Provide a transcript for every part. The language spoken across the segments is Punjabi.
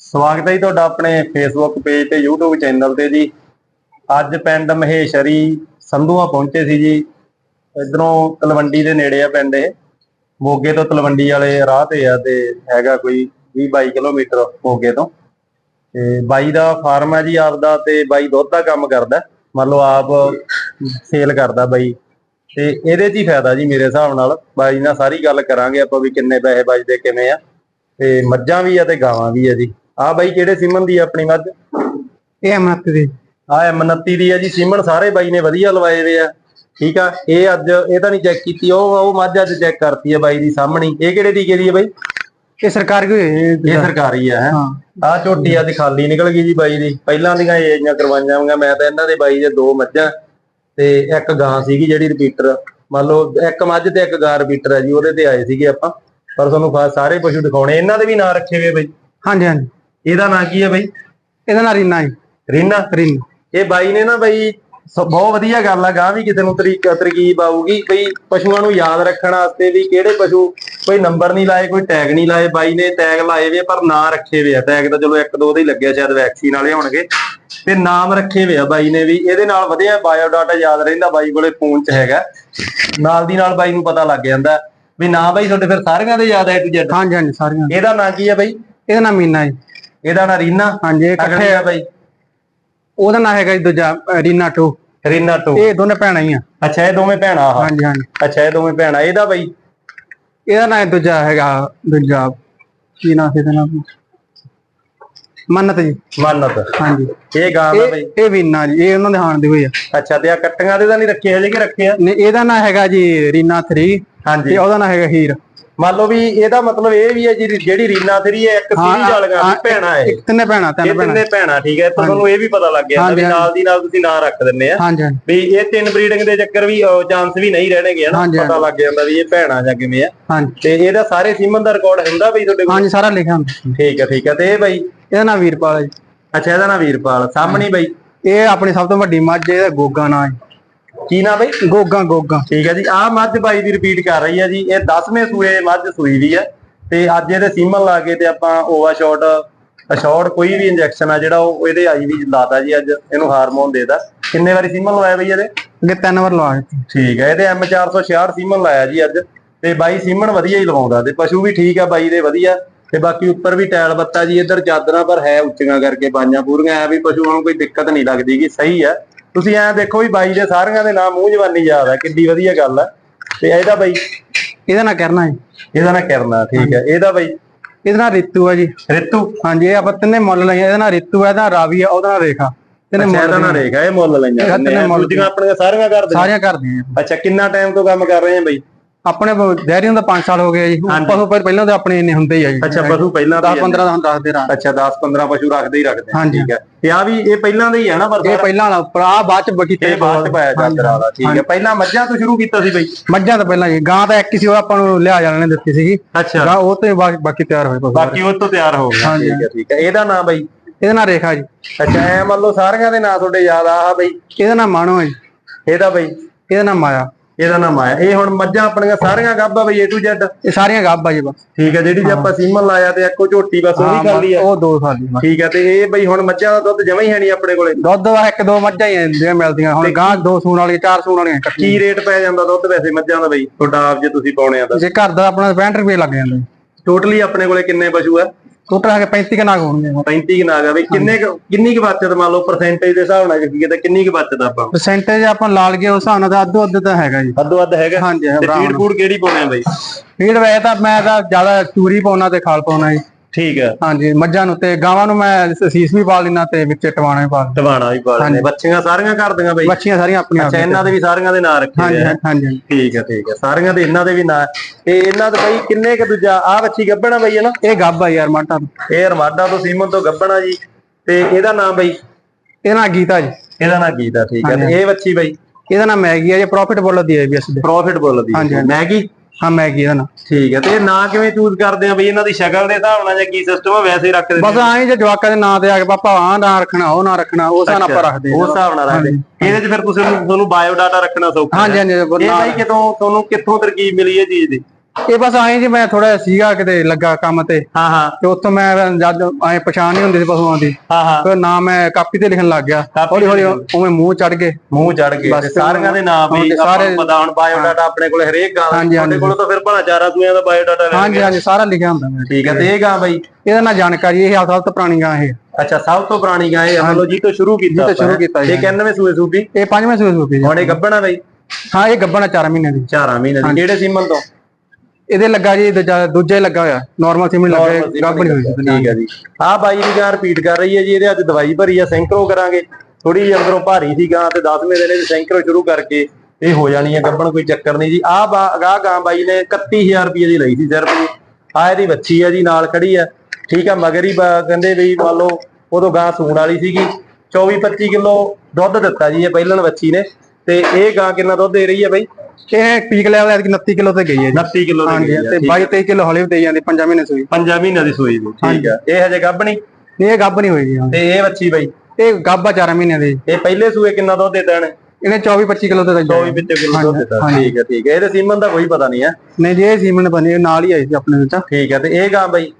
ਸਵਾਗਤ ਹੈ ਜੀ ਤੁਹਾਡਾ ਆਪਣੇ ਫੇਸਬੁੱਕ ਪੇਜ ਤੇ YouTube ਚੈਨਲ ਤੇ ਜੀ। ਅੱਜ ਪਿੰਡ ਮਹੇਸ਼ਰੀ ਸੰਧੂਆ ਪਹੁੰਚੇ ਸੀ ਜੀ। ਇਧਰੋਂ ਤਲਵੰਡੀ ਦੇ ਨੇੜੇ ਆ ਪਿੰਡ ਇਹ। ਮੋਗੇ ਤੋਂ ਤਲਵੰਡੀ ਵਾਲੇ ਰਾਹ ਤੇ ਆ ਤੇ ਹੈਗਾ ਕੋਈ 20 22 ਕਿਲੋਮੀਟਰ ਮੋਗੇ ਤੋਂ। ਤੇ ਬਾਈ ਦਾ ਫਾਰਮ ਹੈ ਜੀ ਆਪਦਾ ਤੇ ਬਾਈ ਦੁੱਧ ਦਾ ਕੰਮ ਕਰਦਾ। ਮੰਨ ਲਓ ਆਪ ਸੇਲ ਕਰਦਾ ਬਾਈ। ਤੇ ਇਹਦੇ 'ਚ ਹੀ ਫਾਇਦਾ ਜੀ ਮੇਰੇ ਹਿਸਾਬ ਨਾਲ। ਬਾਈ ਨਾਲ ਸਾਰੀ ਗੱਲ ਕਰਾਂਗੇ ਆਪਾਂ ਵੀ ਕਿੰਨੇ ਪੈਸੇ ਬਚਦੇ ਕਿਵੇਂ ਆ। ਤੇ ਮੱਝਾਂ ਵੀ ਆ ਤੇ ਗਾਵਾਂ ਵੀ ਆ ਜੀ। ਆ ਬਾਈ ਕਿਹੜੇ ਸਿਮਨ ਦੀ ਆ ਆਪਣੀ ਮੱਝ? ਇਹ ਅਮਰਤ ਦੀ। ਆ M29 ਦੀ ਆ ਜੀ ਸਿਮਨ ਸਾਰੇ ਬਾਈ ਨੇ ਵਧੀਆ ਲਵਾਏ ਵੇ ਆ। ਠੀਕ ਆ ਇਹ ਅੱਜ ਇਹ ਤਾਂ ਨਹੀਂ ਚੈੱਕ ਕੀਤੀ ਉਹ ਉਹ ਮੱਝ ਅੱਜ ਚੈੱਕ ਕਰਤੀ ਆ ਬਾਈ ਦੀ ਸਾਹਮਣੇ। ਇਹ ਕਿਹੜੇ ਟੀਕੇ ਦੀ ਆ ਬਾਈ? ਇਹ ਸਰਕਾਰ ਇਹ ਸਰਕਾਰੀ ਆ ਹੈ? ਆ ਝੋਟੀ ਅੱਜ ਖਾਲੀ ਨਿਕਲ ਗਈ ਜੀ ਬਾਈ ਦੀ। ਪਹਿਲਾਂ ਦੀਆਂ ਏਜੀਆਂ ਕਰਵਾਈਆਂ ਹੋਈਆਂ ਮੈਂ ਤਾਂ ਇਹਨਾਂ ਦੇ ਬਾਈ ਦੇ ਦੋ ਮੱਝਾਂ ਤੇ ਇੱਕ ਗਾਂ ਸੀਗੀ ਜਿਹੜੀ ਰਿਪੀਟਰ ਮੰਨ ਲਓ ਇੱਕ ਮੱਝ ਤੇ ਇੱਕ ਗਾਂ ਰਿਪੀਟਰ ਹੈ ਜੀ ਉਹਦੇ ਤੇ ਆਏ ਸੀਗੇ ਆਪਾਂ। ਪਰ ਤੁਹਾਨੂੰ ਸਾਰੇ ਪਸ਼ੂ ਦਿਖਾਉਣੇ ਇਹਨਾਂ ਦੇ ਵੀ ਨਾਂ ਰੱਖੇ ਹੋਏ ਬਾਈ। ਹਾਂਜੀ ਹਾਂਜੀ। ਇਹਦਾ ਨਾਂ ਕੀ ਹੈ ਬਾਈ? ਇਹਦਾ ਨਾਂ ਰੀਨਾ ਜੀ। ਰੀਨਾ? ਰੀਨਾ। ਇਹ ਬਾਈ ਨੇ ਨਾ ਬਈ ਬਹੁਤ ਵਧੀਆ ਗੱਲ ਆ ਗਾਂ ਵੀ ਕਿਸੇ ਨੂੰ ਤਰੀਕਾ ਤਰਕੀਬ ਆਊਗੀ ਬਈ ਪਸ਼ੂਆਂ ਨੂੰ ਯਾਦ ਰੱਖਣ ਵਾਸਤੇ ਵੀ ਕਿਹੜੇ ਪਸ਼ੂ ਕੋਈ ਨੰਬਰ ਨਹੀਂ ਲਾਏ ਕੋਈ ਟੈਗ ਨਹੀਂ ਲਾਏ ਬਾਈ ਨੇ ਟੈਗ ਲਾਏ ਵੇ ਪਰ ਨਾਂ ਰੱਖੇ ਵੇ ਆ। ਟੈਗ ਤਾਂ ਚਲੋ ਇੱਕ ਦੋ ਦੇ ਹੀ ਲੱਗਿਆ ਸ਼ਾਇਦ ਵੈਕਸੀਨ ਵਾਲੇ ਹੋਣਗੇ। ਤੇ ਨਾਮ ਰੱਖੇ ਵੇ ਆ ਬਾਈ ਨੇ ਵੀ। ਇਹਦੇ ਨਾਲ ਵਧੀਆ ਬਾਇਓ ਡਾਟਾ ਯਾਦ ਰਹਿੰਦਾ ਬਾਈ ਕੋਲੇ ਫੋਨ 'ਚ ਹੈਗਾ। ਨਾਲ ਦੀ ਨਾਲ ਬਾਈ ਨੂੰ ਪਤਾ ਲੱਗ ਜਾਂਦਾ। ਵੀ ਨਾਂ ਬਾਈ ਤੁਹਾਡੇ ਫਿਰ ਸਾਰਿਆਂ ਦੇ ਯਾਦ ਹੈ ਟੂ ਜ਼ੈਡ ਹਾਂਜੀ ਹਾਂਜੀ ਸਾਰੀਆਂ ਇਹਦਾ ਨਾਂ ਕੀ ਆ ਬਾਈ? ਇਹਦਾ ਨਾਂ ਮੀਨਾ ਜੀ। ਇਹਦਾ ਨਾਂ ਰੀਨਾ। ਹਾਂਜੀ ਇਹ ਇਕੱਠੇ ਆ ਬਾਈ। ਉਹਦਾ ਨਾਂ ਹੈਗਾ ਜੀ ਦੂਜਾ ਅ, ਰੀਨਾ ਟੂ। ਰੀਨਾ ਟੂ। ਇਹ ਦੋਨੇ ਭੈਣਾਂ ਹੀ ਆ। ਅੱਛਾ ਇਹ ਦੋਵੇਂ ਭੈਣਾਂ ਆ। ਹਾਂਜੀ ਹਾਂਜੀ। ਅੱਛਾ ਇਹ ਦੋਵੇਂ ਭੈਣਾਂ। ਇਹਦਾ ਬਾਈ? ਇਹਦਾ ਨਾਂ ਦੂਜਾ ਹੈਗਾ ਦੂਜਾ ਕੀ ਨਾਂ ਸੀ ਇਹਦਾ ਨਾਮ ਮੰਨਤ ਜੀ। ਮੰਨਤ। ਹਾਂਜੀ। ਇਹ ਗਾਂ ਦਾ ਬਈ। ਇਹ ਇਹ ਵੀਨਾ ਜੀ ਇਹ ਉਹਨਾਂ ਦੇ ਹਾਣ ਦੇ ਹੋਈ ਆ। ਅੱਛਾ ਤੇ ਆ ਕੱਟੀਆਂ ਦੇ ਤਾਂ ਨਹੀਂ ਰੱਖੇ ਹਜੇ ਕਿ ਰੱਖੇ ਆ? ਨੇ ਇਹਦਾ ਨਾਂ ਹੈਗਾ ਜੀ ਰੀਨਾ 3 ਤੇ ਹਾਂਜੀ ਉਹਦਾ ਨਾਂ ਹੈਗਾ ਹੀਰ। ਮੰਨ ਲਓ ਵੀ ਇਹਦਾ ਮਤਲਬ ਇਹ ਵੀ ਹੈ ਜੀ ਜਿਹੜੀ ਰੀਨਾ ਤੇਰੀ ਹੈ ਇੱਕ ਸੀਰੀ ਵਾਲੀਆਂ ਭੈਣਾਂ ਹੈ। ਇੱਕ ਤਿੰਨੇ ਭੈਣਾਂ ਤਿੰਨ ਭੈਣਾਂ ਤਿੰਨੇ ਭੈਣਾਂ। ਠੀਕ ਹੈ ਤਾਂ ਤੁਹਾਨੂੰ ਇਹ ਵੀ ਪਤਾ ਲੱਗ ਗਿਆ ਵੀ ਨਾਲ ਦੀ ਨਾਲ ਤੁਸੀਂ ਨਾਂ ਰੱਖ ਦਿੰਦੇ ਆ। ਵੀ ਇਹ ਤਿੰਨ ਬਰੀਡਿੰਗ ਦੇ ਚੱਕਰ ਵੀ ਚਾਂਸ ਵੀ ਨਹੀਂ ਰਹਿਣਗੇ ਹਨਾ ਪਤਾ ਲੱਗ ਜਾਂਦਾ ਵੀ ਇਹ ਭੈਣਾਂ ਜਾਂ ਕਿਵੇਂ ਆ। ਤੇ ਇਹਦਾ ਸਾਰੇ ਸੀਮਨ ਦਾ ਰਿਕਾਰਡ ਹੁੰਦਾ ਬਈ ਤੁਹਾਡੇ ਕੋਲ? ਹਾਂਜੀ ਸਾਰਾ ਲਿਖਿਆ ਹੁੰਦਾ। ਠੀਕ ਹੈ ਠੀਕ ਹੈ ਤੇ ਇਹ ਬਈ? ਇਹਦਾ ਨਾਂ ਵੀਰਪਾਲ ਹੈ ਜੀ। ਅੱਛਾ ਇਹਦਾ ਨਾਂ ਵੀਰਪਾਲ ਸਾਹਮਣੇ ਬਈ? ਇਹ ਆਪਣੀ ਸਭ ਤੋਂ ਵੱਡੀ ਮੱਝ ਇਹਦਾ ਗੋਗਾ ਨਾਂ ਹੈ। ਕੀ ਨਾਂ ਬਈ? ਗੋਗਾ ਗੋਗਾ। ਠੀਕ ਹੈ ਜੀ। ਆਹ ਮੱਝ ਬਾਈ ਦੀ ਰਿਪੀਟ ਕਰ ਰਹੀ ਹੈ ਜੀ। ਇਹ 10ਵੇਂ ਸੂਏ ਮੱਝ ਸੂਈ ਦੀ ਹੈ। ਤੇ ਅੱਜ ਇਹਦੇ ਸੀਮਨ ਲਾ ਕੇ ਤੇ ਆਪਾਂ ਓਵਾ ਸ਼ਾਟ ਅਸ਼ੋਰਡ ਕੋਈ ਵੀ ਇੰਜੈਕਸ਼ਨ ਆ ਜਿਹੜਾ ਉਹ ਇਹਦੇ ਆਈ ਵੀ ਲਾਤਾ ਜੀ ਅੱਜ। ਇਹਨੂੰ ਹਾਰਮੋਨ ਦੇਦਾ ਕਿੰਨੇ ਵਾਰੀ ਸੀਮਨ ਲਵਾਇਆ ਬਈ ਇਹਦੇ? ਅੱਗੇ ਤਿੰਨ ਵਾਰ ਲਵਾ ਦਿੱਤੀ। ਠੀਕ ਹੈ। ਇਹਦੇ M466 ਸੀਮਨ ਲਾਇਆ ਜੀ ਅੱਜ। ਤੇ ਬਾਈ ਸੀਮਨ ਵਧੀਆ ਹੀ ਲਵਾਉਂਦਾ ਤੇ ਪਸ਼ੂ ਵੀ ਠੀਕ ਆ ਬਾਈ ਦੇ ਵਧੀਆ। ਤੇ ਬਾਕੀ ਉੱਪਰ ਵੀ ਟੈਲ ਬੱਤਾ ਜੀ ਇੱਧਰ ਚਾਦਰਾਂ ਪਰ ਹੈ ਉੱਚੀਆਂ ਕਰਕੇ ਬਾਈਆਂ ਪੂਰੀਆਂ। ਐ ਵੀ ਪਸ਼ੂਆਂ ਨੂੰ ਕੋਈ ਦਿੱਕਤ ਨਹੀਂ ਲੱਗਦੀ ਕਿ ਸਹੀ ਹੈ। ਤੁਸੀਂ ਐ ਦੇਖੋ ਵੀ ਬਾਈ ਦੇ ਸਾਰਿਆਂ ਦੇ ਨਾਮ ਮੂੰਹ ਜਵਾਨੀ ਯਾਦ ਆ ਕਿੱਡੀ ਵਧੀਆ ਗੱਲ ਆ। ਤੇ ਇਹਦਾ ਬਾਈ ਇਹਦਾ ਨਾਂ ਕਰਨਾ ਹੈ ਇਹਦਾ ਨਾਂ ਕਰਨਾ ਠੀਕ ਹੈ ਇਹਦਾ ਬਾਈ ਇਹਦਾ ਨਾਂ ਰਿਤੂ ਹੈ ਜੀ। ਰਿਤੂ? ਹਾਂਜੀ ਇਹ ਆਪਾਂ ਤਿੰਨੇ ਮੁੱਲ ਲਈਆਂ। ਇਹਦਾ ਨਾਂ ਰਿਤੂ ਹੈ ਇਹਦਾ ਨਾਂ ਰਾਵੀ ਹੈ ਉਹਦਾ ਨਾਂ ਰੇਖਾ। ਤਿੰਨੇ ਇਹਦਾ ਮੁੱਲ ਨਾਂ ਰੇਖਾ ਇਹ ਮੁੱਲ ਲਈਆਂ। ਤਿੰਨੇ ਮੁੱਲ ਦੂਜੀਆਂ ਆਪਣੀਆਂ ਸਾਰੀਆਂ ਕਰ ਦੇ ਸਾਰੀਆਂ ਕਰਦੇ ਆ। ਅੱਛਾ ਕਿੰਨਾ ਟਾਈਮ ਤੋਂ ਕੰਮ ਕਰ ਰਹੇ ਆ ਬਾਈ? ਆਪਣੇ ਡੈਰੀ ਦਾ 5 ਸਾਲ ਹੋ ਗਏ ਜੀ। ਪਸ਼ੂ ਪਰ ਪਹਿਲਾਂ ਤਾਂ ਆਪਣੇ ਇੰਨੇ ਹੁੰਦੇ ਹੀ ਆ ਜੀ। ਅੱਛਾ ਪਸ਼ੂ ਪਹਿਲਾਂ 10 ਦੇ 15 ਦਾ ਦੱਸਦੇ ਰਾਂ ਅੱਛਾ 10 15 ਪਸ਼ੂ ਰੱਖਦੇ ਹੀ ਰੱਖਦੇ ਹਾਂਜੀ। ਠੀਕ ਹੈ। ਤੇ ਆ ਵੀ ਇਹ ਪਹਿਲਾਂ ਦੇ ਹੀ ਆ ਨਾ ਪਰ ਇਹ ਪਹਿਲਾਂ ਵਾਲਾ ਉੱਪਰ ਆ ਬਾਅਦ ਚ ਬਕੀ ਇਹ ਬਾਅਦ ਚ ਪਾਇਆ ਚਾਦਰ ਵਾਲਾ ਠੀਕ ਹੈ। ਪਹਿਲਾਂ ਮੱਝਾਂ ਤੋਂ ਸ਼ੁਰੂ ਕੀਤਾ ਸੀ ਬਾਈ? ਮੱਝਾਂ ਤਾਂ ਪਹਿਲਾਂ ਜੀ ਗਾਂ ਤਾਂ ਇੱਕ ਹੀ ਸੀ ਉਹ ਆਪਾਂ ਨੂੰ ਲਿਆ ਜਾਣੇ ਨੇ ਦਿੱਤੀ ਸੀਗੀ। ਅੱਛਾ। ਗਾਂ ਉਹ ਤੇ ਬਾਕੀ ਤਿਆਰ ਹੋਏ ਪਸ਼ੂ ਬਾਕੀ ਉਹ ਤੋਂ ਤਿਆਰ ਹੋ ਗਿਆ। ਠੀਕ ਹੈ ਠੀਕ ਹੈ। ਇਹਦਾ ਨਾਮ ਬਾਈ? ਇਹਦਾ ਨਾਂ ਰੇਖਾ ਜੀ। ਅੱਛਾ ਐ ਮੰਨ ਲਓ ਸਾਰਿਆਂ ਦੇ ਨਾਂ ਤੁਹਾਡੇ ਯਾਦ ਆ ਬਾਈ? ਇਹਦਾ ਨਾਂ ਮਾਣੋ ਹੈ ਜੀ। ਇਹਦਾ ਬਾਈ? ਇਹਦਾ ਨਾਂ ਮਾਇਆ। ਇਹਦਾ ਨਾਮ ਆਇਆ। ਇਹ ਹੁਣ ਮੱਝਾਂ ਆਪਣੀਆਂ ਸਾਰੀਆਂ ਗੱਭਾ ਬਈ A to Z ਇਹ ਸਾਰੀਆਂ ਗੱਭ ਜੀ ਬਸ। ਠੀਕ ਹੈ ਜਿਹੜੀ ਜੇ ਆਪਾਂ ਸੀਮਨ ਲਾਇਆ ਤੇ ਇੱਕੋ ਝੋਟੀ ਬਸ ਉਹ ਵੀ ਕਰ ਲਈ ਆ ਉਹ ਦੋ ਸਾਲ ਦੀ ਬਸ। ਠੀਕ ਹੈ ਤੇ ਇਹ ਬਈ ਹੁਣ ਮੱਝਾਂ ਦਾ ਦੁੱਧ ਜਮਾ ਹੀ ਹੈ ਨਹੀਂ ਆਪਣੇ ਕੋਲੇ। ਦੁੱਧ ਦਾ ਇੱਕ ਦੋ ਮੱਝਾਂ ਹੀ ਜਿਹੜੀਆਂ ਮਿਲਦੀਆਂ। ਹੁਣ ਗਾਂ ਦੋ ਸੂਣ ਵਾਲੀਆਂ ਚਾਰ ਸੂਣ ਵਾਲੀਆਂ ਇਕੱਠੀਆਂ ਕੀ ਰੇਟ ਪੈ ਜਾਂਦਾ ਦੁੱਧ ਵੈਸੇ ਮੱਝਾਂ ਦਾ ਬਈ? ਤੁਹਾਡਾ ਆਪ ਜੇ ਤੁਸੀਂ ਪਾਉਣੇ ਆ ਤਾਂ। ਜੇ ਘਰ ਦਾ ਆਪਣਾ 65 ਰੁਪਏ ਲੱਗ ਜਾਂਦੇ। ਟੋਟਲੀ ਆਪਣੇ ਕੋਲੇ ਕਿੰਨੇ ਪਸ਼ੂ ਆ? ਟੋਟਲ ਹੈਗੇ 35 ਕੁ ਨਾਗ ਹੋਣਗੇ 35 ਕਿ ਨਾਗ ਆ ਬਈ ਕਿੰਨੇ ਕੁ- ਕਿੰਨੀ ਕੁ ਬਚਤ ਮੰਨ ਲਓ ਪਰਸੈਂਟੇਜ ਦੇ ਹਿਸਾਬ ਨਾਲ ਕੀ ਤਾਂ ਕਿੰਨੀ ਕੁ ਬਚਤ ਆਪਾਂ ਪਰਸੈਂਟੇਜ ਆਪਾਂ ਲਾਲ ਗਏ ਉਸ ਹਿਸਾਬ ਨਾਲ ਤਾਂ ਅੱਧੋ ਅੱਧ ਤਾਂ ਹੈਗਾ ਜੀ। ਅੱਧੋ ਅੱਧ ਹੈਗਾ? ਹਾਂਜੀ ਤੇ ਬਰਾਬਰ ਫੀਡ ਫੂਡ ਕਿਹੜੀ ਪਾਉਣੇ ਆ ਬਈ? ਫੀਡ ਵੈਸੇ ਤਾਂ ਮੈਂ ਤਾਂ ਜ਼ਿਆਦਾ ਚੂਰੀ ਪਾਉਣਾ ਤੇ ਖਾਲ ਪਾਉਣਾ ਜੀ। ਠੀਕ ਹੈ। ਹਾਂਜੀ ਮੱਝਾਂ ਨੂੰ ਤੇ ਗਾਵਾਂ ਨੂੰ ਮੈਂ ਸੀਸ ਵੀ ਪਾ ਲੈਣਾ ਤੇ ਵਿੱਚ ਟਵਾਣਾ ਵੀ ਪਾ ਲੈਣਾ ਟਵਾਣਾ ਵੀ ਪਾ ਲੈਣੇ ਬੱਚੀਆਂ ਸਾਰੀਆਂ ਕਰ ਦੀਆਂ ਬਈ? ਬੱਚੀਆਂ ਸਾਰੀਆਂ ਆਪਣੀਆਂ ਅੱਛਾ ਇਹਨਾਂ ਦੇ ਵੀ ਸਾਰੀਆਂ ਦੇ ਨਾਂ ਰੱਖੇ ਹਾਂਜੀ ਆ। ਹਾਂਜੀ। ਠੀਕ ਹੈ ਠੀਕ ਹੈ। ਸਾਰੀਆਂ ਦੇ ਇਹਨਾਂ ਦੇ ਵੀ ਨਾਂ। ਤੇ ਇਹਨਾਂ ਦੇ ਬਈ ਕਿੰਨੇ ਕ ਦੂਜਾ? ਆ ਬੱਚੀ ਗੱਬਣਾ ਬਈ ਹੈ ਨਾ? ਇਹ ਗੱਭ ਆ ਯਾਰ ਮਾਟਾ ਇਹ ਰਮਾਡਾ ਤੋਂ ਸੀਮਨ ਤੋਂ ਗੱਬਣਾ ਜੀ। ਤੇ ਇਹਦਾ ਨਾਮ ਬਈ? ਇਹ ਨਾ ਗੀਤਾ ਜੀ। ਇਹਦਾ ਨਾਂ ਗੀਤਾ ਠੀਕ ਹੈ। ਤੇ ਇਹ ਬੱਚੀ ਬਈ? ਇਹਦਾ ਨਾਮ ਮੈਗੀ ਹੈ ਜੀ ਪ੍ਰੋਫਿਟ ਬੋਲ ਦੀ ਹੈ ਵੀ ਇਸ ਦੇ। ਪ੍ਰੋਫਿਟ ਬੋਲਦੀ ਹਾਂਜੀ। ਮੈਗੀ? ਹਾਂ ਮੈਗੀ ਇਹਦਾ ਨਾਮ ਠੀਕ ਹੈ ਤੇ ਇਹ ਨਾਂ ਕਿਵੇਂ ਚੂਜ਼ ਕਰਦੇ ਆ ਬਈ ਇਹਨਾਂ ਦੀ ਸ਼ਕਲ ਦੇ ਹਿਸਾਬ ਨਾਲ ਜਾਂ ਕੀ ਸਿਸਟਮ ਆ ਵੈਸੇ ਹੀ ਰੱਖ ਦਿੰਦੇ ਬਸ ਐਂ ਜੇ ਜਵਾਕਾਂ ਦੇ ਨਾਂ ਤੇ ਆ ਕੇ ਪਾਪਾ ਆਹ ਨਾਂ ਰੱਖਣਾ ਉਹ ਨਾਂ ਰੱਖਣਾ ਉਹ ਹਿਸਾਬ ਨਾਲ ਆਪਾਂ ਰੱਖਦੇ ਉਸ ਹਿਸਾਬ ਨਾਲ ਰੱਖਦੇ ਇਹਦੇ 'ਚ ਫਿਰ ਤੁਸੀਂ ਤੁਹਾਨੂੰ ਬਾਇਓ ਡਾਟਾ ਰੱਖਣਾ ਸੌਖਾ ਹਾਂਜੀ ਹਾਂਜੀ ਇਹ ਬਾਈ ਕਿਤੋਂ ਤੁਹਾਨੂੰ ਕਿੱਥੋਂ ਤਰਕੀਬ ਮਿਲੀ ਇਹ ਚੀਜ਼ ਦੀ? ਇਹ ਬਸ ਆਏ ਜੀ ਮੈਂ ਥੋੜਾ ਸੀਗਾ ਕਿਤੇ ਲੱਗਾ ਕੰਮ ਤੇ। ਹਾਂ ਹਾਂ। ਤੇ ਉੱਥੋਂ ਮੈਂ ਜਦ ਆਏ ਪਛਾਣ ਨਹੀਂ ਹੁੰਦੀ ਸੀ ਪਸ਼ੂਆਂ ਦੀ। ਹਾਂ ਹਾਂ। ਫਿਰ ਨਾਮ ਮੈਂ ਕਾਪੀ ਤੇ ਲਿਖਣ ਲੱਗ ਗਿਆ। ਹੌਲੀ ਹੌਲੀ ਉਵੇਂ ਮੂੰਹ ਚੜ ਗਏ। ਮੂੰਹ ਚੜ ਗਏ। ਸਾਰਿਆਂ ਦੇ ਨਾਮ ਵੀ ਸਾਰੇ- ਨੂੰ ਹੁਣ ਬਾਇਓਡਾਟਾ ਆਪਣੇ ਕੋਲ ਹਰੇਕ ਗਾਂ ਤੁਹਾਡੇ। ਕੋਲ ਤਾਂ ਫਿਰ ਭਲਾ ਚਾਰਾ ਸੂਆਂ ਦਾ ਬਾਇਓਡਾਟਾ ਰਹਿ ਹਾਂਜੀ ਹਾਂਜੀ ਸਾਰਾ ਲਿਖਿਆ ਹੁੰਦਾ ਮੇਰੇ ਠੀਕ ਹੈ ਤੇ ਇਹ ਗਾਂ ਬਾਈ? ਇਹਦਾ ਨਾਲ ਜਾਣਕਾਰੀ ਇਹ ਸਭ ਤੋਂ ਪੁਰਾਣੀ ਗਾਂ ਇਹ। ਅੱਛਾ ਸਭ ਤੋਂ ਪੁਰਾਣੀ ਗਾਂ ਇਹ। ਲਓ ਜੀ ਤੋਂ ਸ਼ੁਰੂ ਕੀਤਾ ਜੀ ਤੋਂ ਸ਼ੁਰੂ ਕੀਤਾ ਜੀ। ਇਹ 91 ਸੂਏ ਸੂਪੀ ਇਹ ਪੰਜਵੇਂ ਸੂਏ ਸੂਪੀ ਹੁਣ ਇਹ ਗੱਬਣਾ ਬਾਈ? ਹਾਂ ਇਹ ਗੱਬਣਾ 4 ਮਹੀਨੇ ਦੀ। 4 ਮਹੀਨੇ ਦੀ। ਕਿਹੜੇ ਸੀਮਨ ਤੋਂ? ਇਹਦੇ ਲੱਗਾ ਜੀ ਦੂਜਾ ਦੂਜਾ ਹੀ ਲੱਗਾ ਹੋਇਆ। ਨਾਰਮਲ ਸਿਮਨ ਲੱਗਾ Normal ਸੀਮਨ ਗੱਬਣੀ ਹੋਈ ਸੀ ਠੀਕ ਹੈ ਜੀ। ਆਹ ਬਾਈ ਦੀ ਗਾਂ ਰਿਪੀਟ ਕਰ ਰਹੀ ਹੈ ਜੀ ਇਹਦੇ ਅੱਜ ਦਵਾਈ ਭਰੀ ਆ ਸੈਂਕਰੋ ਕਰਾਂਗੇ। ਥੋੜੀ ਜਿਹੀ ਅੰਦਰੋਂ ਭਾਰੀ ਸੀ ਗਾਂ ਤੇ 10ਵੇਂ ਦਿਨ ਇਹ ਸੈਂਕਰੋ ਸ਼ੁਰੂ ਕਰਕੇ ਇਹ ਹੋ ਜਾਣੀ ਹੈ ਗੱਬਣ ਕੋਈ ਚੱਕਰ ਨਹੀਂ ਜੀ। ਆਹ ਗਾਂ ਗਾਂ ਬਾਈ ਨੇ 31000 ਰੁਪਏ ਦੀ ਲਈ ਸੀ ਸਿਰਫ ਜੀ। ਆਹ ਇਹਦੀ ਵੱਛੀ ਹੈ ਜੀ ਨਾਲ ਖੜੀ ਆ। ਠੀਕ ਆ ਮਗਰ ਹੀ ਕਹਿੰਦੇ ਵੀ ਮੰਨ ਲਓ ਉਦੋਂ ਗਾਂ ਸੂਣ ਵਾਲੀ ਸੀਗੀ। 24 25 ਕਿਲੋ ਦੁੱਧ ਦਿੱਤਾ ਜੀ ਇਹ ਪਹਿਲਣ ਵੱਛੀ ਨੇ। ਤੇ ਇਹ ਗਾਂ ਕਿੰਨਾ ਦੁੱਧ ਦੇ ਰਹੀ ਹੈ ਬਾਈ? ਇਹ ਪੀਕ ਲੈਵਲ ਐਤਕੀ 29 ਕਿਲੋ ਤੇ ਗਈ ਹੈ ਜੀ। 29 ਕਿਲੋ ਦੀ ਹਾਂਜੀ ਗਈ ਆ, ਤੇ ਠੀਕ 22 23 ਕਿਲੋ ਹੌਲੀ ਦੇ ਜਾਂਦੀ 5 ਮਹੀਨੇ ਸੂਈ। ਪੰਜਾਂ ਮਹੀਨਿਆਂ ਦੀ ਸੂਈ ਦੀ ਠੀਕ ਆ ਇਹ ਹਜੇ ਗੱਭਣੀ ਇਹ ਗੱਬ ਨਹੀਂ ਹੋਈ ਜੀ। ਤੇ ਇਹ ਵੱਛੀ ਬਾਈ? ਇਹ ਗੱਬਾ 4 ਮਹੀਨੇ ਦੀ। ਇਹ ਪਹਿਲੇ ਸੂਏ ਕਿੰਨਾ ਦੁੱਧ ਦਿੱਤਾ ਇਹਨੇ? ਇਹਨੇ 24 25 ਕਿਲੋ ਤੇ 24 ਵਿੱਚ ਕਿਲੋ ਦੁੱਧ ਦਿੱਤਾ। ਠੀਕ ਹੈ ਠੀਕ ਹੈ। ਇਹਦੇ ਸੀਮਨ ਦਾ ਕੋਈ ਪਤਾ ਨਹੀਂ ਹੈ। ਨਹੀਂ ਜੀ ਇਹ ਸੀਮਨ ਬਣੀ ਨਾਲ ਹੀ ਆਈ ਸੀ ਆਪਣੇ ਵਿੱਚ। ਠੀਕ ਹੈ ਤੇ ਇਹ ਗਾਂ ਬਾਈ?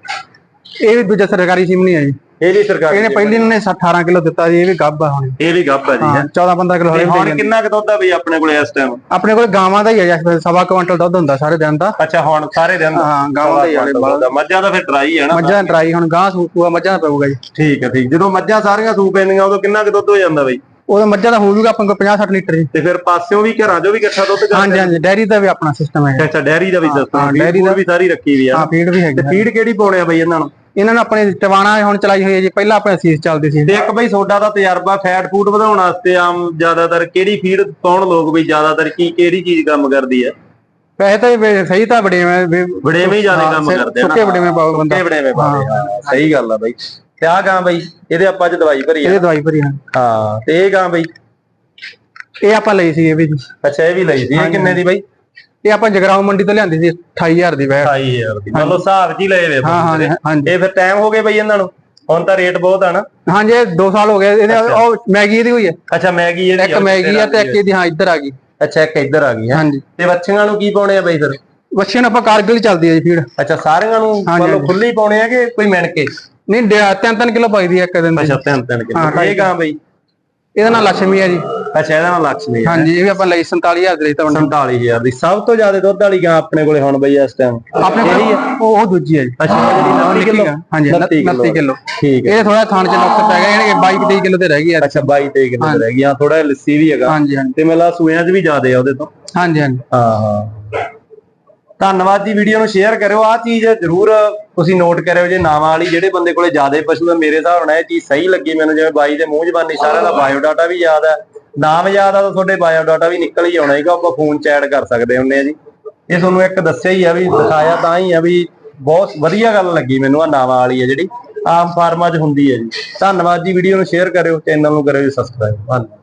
ਇਹ ਵੀ ਦੂਜਾ ਸਰਕਾਰੀ ਸੀਮਨ ਹੈ ਜੀ। ਇਹ ਵੀ ਸਰਕਾਰ ਇਹਨੇ ਪਹਿਲੀ ਨੇ 18 ਕਿਲੋ ਦਿੱਤਾ ਜੀ ਇਹ ਵੀ ਗੱਬ ਆ ਹੁਣ। ਇਹ ਵੀ ਗੱਭ ਹੈ ਜੀ ਹਾਂ 14 15 ਕਿਲੋ ਹੌਲੀ ਹੁਣ ਕਿੰਨਾ ਕੁ ਦੁੱਧ ਆ ਬਈ ਆਪਣੇ ਕੋਲੇ ਇਸ ਟਾਈਮ ਆਪਣੇ ਕੋਲ ਗਾਵਾਂ ਦਾ ਹੀ ਹੈ ਜੀ ਸਵਾ ਕੁਇੰਟਲ ਦੁੱਧ ਹੁੰਦਾ ਸਾਰੇ ਦਿਨ ਦਾ। ਅੱਛਾ ਹੁਣ ਸਾਰੇ ਦਿਨ ਦਾ? ਹਾਂ ਗਾਵਾਂ ਦਾ ਹੀ ਹੈ ਦਾ ਮੱਝਾਂ ਦਾ ਫਿਰ ਡਰਾਈ ਹੈ ਨਾ ਮੱਝਾਂ ਡਰਾਈ ਹੁਣ ਗਾਂ ਸੂਪੂਆ ਮੱਝਾਂ ਦਾ ਪਊਗਾ ਜੀ। ਠੀਕ ਹੈ ਠੀਕ। ਜਦੋਂ ਮੱਝਾਂ ਸਾਰੀਆਂ ਸੂ ਪੈਂਦੀਆਂ ਉਦੋਂ ਕਿੰਨਾ ਕੁ ਦੁੱਧ ਹੋ ਜਾਂਦਾ ਬਈ? ਉਹਦਾ ਮੱਝਾਂ ਦਾ ਹੋ ਜਾਊਗਾ ਆਪਾਂ ਕੋਲ 50 60 ਲੀਟਰ ਜੀ। ਤੇ ਫਿਰ ਪਾਸਿਓਂ ਵੀ ਘਰਾਂ ਚੋਂ ਵੀ ਇਕੱਠਾ ਦੁੱਧ ਕਰਦੇ ਹਾਂਜੀ ਹਾਂਜੀ ਡੈਰੀ ਦਾ ਵੀ ਆਪਣਾ ਸਿਸਟਮ ਹੈ ਅੱਛਾ ਡੈਰੀ ਦਾ ਵੀ ਹਾਂ, ਡੈਰੀ ਦਾ ਵੀ ਸਾਰੀ ਰੱਖੀ ਵੀ ਆ ਹਾਂ ਫੀਡ ਵੀ ਹੈਗੀ ਫੀਡ ਕਿਹੜੀ ਪਾਉਣੇ ਆ ਬਈ ਇਹਨਾਂ ਨੂੰ? ਇਹਨਾਂ ਨੂੰ ਆਪਣੇ ਟਵਾਣਾ ਹੁਣ ਚਲਾਈ ਹੋਈ ਹੈ ਜੀ ਪਹਿਲਾਂ ਆਪਣੇ ਸੀਸ ਚੱਲਦੀ ਸੀ ਤੇ ਇੱਕ ਬਈ ਸੋਡਾ ਦਾ ਤਜਰਬਾ ਫੈਟ ਫੂਡ ਵਧਾਉਣ ਵਾਸਤੇ ਆਮ ਜ਼ਿਆਦਾਤਰ ਕਿਹੜੀ ਫੀਡ ਪਾਉਣ ਲੋਕ ਬਈ ਜ਼ਿਆਦਾਤਰ ਕੀ ਕਿਹੜੀ ਚੀਜ਼ ਕੰਮ ਕਰਦੀ ਹੈ? ਵੈਸੇ ਤਾਂ ਇਹ ਸਹੀ ਤਾਂ ਬੜੇ ਮੈਂ ਵੀ- ਵੜੇਵੇਂ ਹੀ ਜ਼ਿਆਦਾ ਕੰਮ ਕਰਦੇ ਆ ਨਾ। ਸੁੱਕੇ ਵੜੇਵੇਂ ਪਾਓ ਬੰਦਾ। ਸੁੱਕੇ ਵੜੇਵੇਂ ਪਾਵੇ ਹਾਂ ਸਹੀ ਗੱਲ ਆ ਬਈ। ਤੇ ਆ ਗਾਂ ਬਈ ਇਹਦੇ ਆਪਾਂ ਅੱਜ ਦਵਾਈ ਭਰੀ ਆ। ਇਹਦੇ ਦਵਾਈ ਭਰੀ ਹਾਂ ਹਾਂ ਤੇ ਇਹ ਗਾਂ ਬਈ? ਇਹ ਆਪਾਂ ਲਈ ਸੀ ਇਹ ਵੀ ਜੀ। ਅੱਛਾ ਇਹ ਵੀ ਲਈ ਸੀ। ਇਹ ਕਿੰਨੇ ਦੀ ਬਈ? ਇਹ ਆਪਾਂ ਜਗਰਾਉਂ ਮੰਡੀ ਤੋਂ ਲਿਆਂਦੀ ਸੀ 28000 ਦੀ ਵੈਟ 28000 ਦੀ। ਮੰਨ ਲਓ ਹਿਸਾਬ ਜੀ ਲਏ ਵੇ ਹਾਂ ਹਾਂ। ਹਾਂਜੀ। ਇਹ ਫਿਰ ਟਾਈਮ ਹੋ ਗਿਆ ਬਈ ਇਹਨਾਂ ਨੂੰ। ਹੁਣ ਤਾਂ ਰੇਟ ਬਹੁਤ ਆ ਨਾ। ਹਾਂਜੀ ਇਹ 2 ਸਾਲ ਹੋ ਗਏ। ਇਹਦੇ ਉਹ ਮੈਗੀ ਇਹਦੀ ਹੋਈ ਹੈ। ਅੱਛਾ ਮੈਗੀ ਇਹਦੀ ਇੱਕ ਮੈਗੀ ਆ ਤੇ ਇੱਕ ਇਹਦੀ ਹਾਂ ਇੱਧਰ ਆ ਗਈ। ਅੱਛਾ ਇੱਕ ਇੱਧਰ ਆ ਗਈ ਹਾਂਜੀ। ਤੇ ਬੱਚਿਆਂ ਨੂੰ ਕੀ ਪਾਉਣੇ ਆ ਬਈ ਫਿਰ? ਬੱਚਿਆਂ ਨੂੰ ਆਪਾਂ ਕਾਰਗਿਲ ਚੱਲਦੀ ਹੈ ਜੀ ਫੀਡ। ਅੱਛਾ ਸਾਰਿਆਂ ਨੂੰ ਹਾਂਜੀ। ਖੁੱਲੀ ਪਾਉਣੇ ਆ ਕਿ ਕੋਈ ਮਿਣ ਕੇ ਨਹੀਂ 3-3 ਕਿਲੋ ਪਾਈਦੀ ਇੱਕ ਦਿਨ ਦੀ। ਅੱਛਾ ਤਿੰਨ ਤਿੰਨ ਹਾਂ, ਕਿਲੋ ਇਹ ਗਾਂ ਬਈ? ਇਹਦਾ ਨਾਮ ਲక్ష్ਮੀ ਹੈ ਜੀ। ਅੱਛਾ ਇਹਦਾ ਨਾਮ ਲక్ష్ਮੀ ਹੈ। ਹਾਂਜੀ ਇਹ ਵੀ ਆਪਾਂ ਲਈ 47000 ਦੇ ਲਈ ਤਾਂ 47000 ਦੀ। ਸਭ ਤੋਂ ਜ਼ਿਆਦਾ ਦੁੱਧ ਵਾਲੀ ਗਾਂ ਆਪਣੇ ਕੋਲੇ ਹੁਣ ਬਈ ਇਸ ਟਾਈਮ ਆਪਣੇ ਕੋਲ ਉਹ ਦੂਜੀ ਹੈ ਜੀ। ਅੱਛਾ ਜਿਹੜੀ 29 ਕਿਲੋ। ਹਾਂਜੀ 29 ਕਿਲੋ। ਠੀਕ ਹੈ। ਇਹ ਥੋੜਾ ਥਾਣ ਚ ਨੁਕਸ ਪੈ ਗਿਆ ਕਿ 22 23 ਕਿਲੋ ਤੇ ਰਹਿ ਗਈ ਹੈ ਅੱਛਾ 22 ਤੇ ਕਿਲੋ ਤੇ ਰਹਿ ਗਿਆ ਥੋੜਾ ਲੱਸੀ ਵੀ ਹੈਗਾ। ਹਾਂਜੀ ਹਾਂਜੀ। ਤੇ ਮੇਲਾ ਸੂਆਂ 'ਚ ਵੀ ਜ਼ਿਆਦੇ ਆ ਉਹਦੇ ਤੋਂ। ਹਾਂਜੀ ਹਾਂਜੀ। ਹਾਂ ਹਾਂ। ਧੰਨਵਾਦ ਜੀ ਵੀਡੀਓ ਨੂੰ ਸ਼ੇਅਰ ਕਰਿਓ। ਆਹ ਚੀਜ਼ ਜ਼ਰੂਰ ਤੁਸੀਂ ਨੋਟ ਕਰਿਓ ਜੇ ਨਾਵਾਂ ਵਾਲੀ ਜਿਹੜੇ ਬੰਦੇ ਕੋਲੇ ਜ਼ਿਆਦੇ ਪਸ਼ੂ ਆ ਮੇਰੇ ਹਿਸਾਬ ਨਾਲ ਇਹ ਚੀਜ਼ ਸਹੀ ਲੱਗੀ ਮੈਨੂੰ। ਜਿਵੇਂ ਬਾਈ ਦੇ ਮੂੰਹ ਜ਼ਬਾਨੀ ਸਾਰਿਆਂ ਦਾ ਬਾਇਓ ਡਾਟਾ ਵੀ ਯਾਦ ਹੈ ਨਾਮ ਯਾਦ ਆ ਤਾਂ ਤੁਹਾਡੇ ਬਾਇਓ ਡਾਟਾ ਵੀ ਨਿਕਲ ਹੀ ਆਉਣਾ ਹੈਗਾ ਆਪਾਂ ਫੋਨ ਚੈਟ ਕਰ ਸਕਦੇ ਹੁੰਦੇ ਆ ਜੀ। ਇਹ ਤੁਹਾਨੂੰ ਇੱਕ ਦੱਸਿਆ ਹੀ ਆ ਵੀ, ਦਿਖਾਇਆ ਤਾਂ ਹੀ ਆ ਵੀ ਬਹੁਤ ਵਧੀਆ ਗੱਲ ਲੱਗੀ ਮੈਨੂੰ ਆ ਨਾਵਾਂ ਵਾਲੀ ਆ ਜਿਹੜੀ। ਆਮ ਫਾਰਮਾਂ 'ਚ ਹੁੰਦੀ ਹੈ ਜੀ। ਧੰਨਵਾਦ ਜੀ ਵੀਡੀਓ ਨੂੰ ਸ਼ੇਅਰ ਕਰਿਓ ਚੈਨਲ ਨੂੰ ਕਰਿਓ ਜੀ ਸਬਸਕ੍ਰਾਈਬ ਧੰਨਵਾਦ।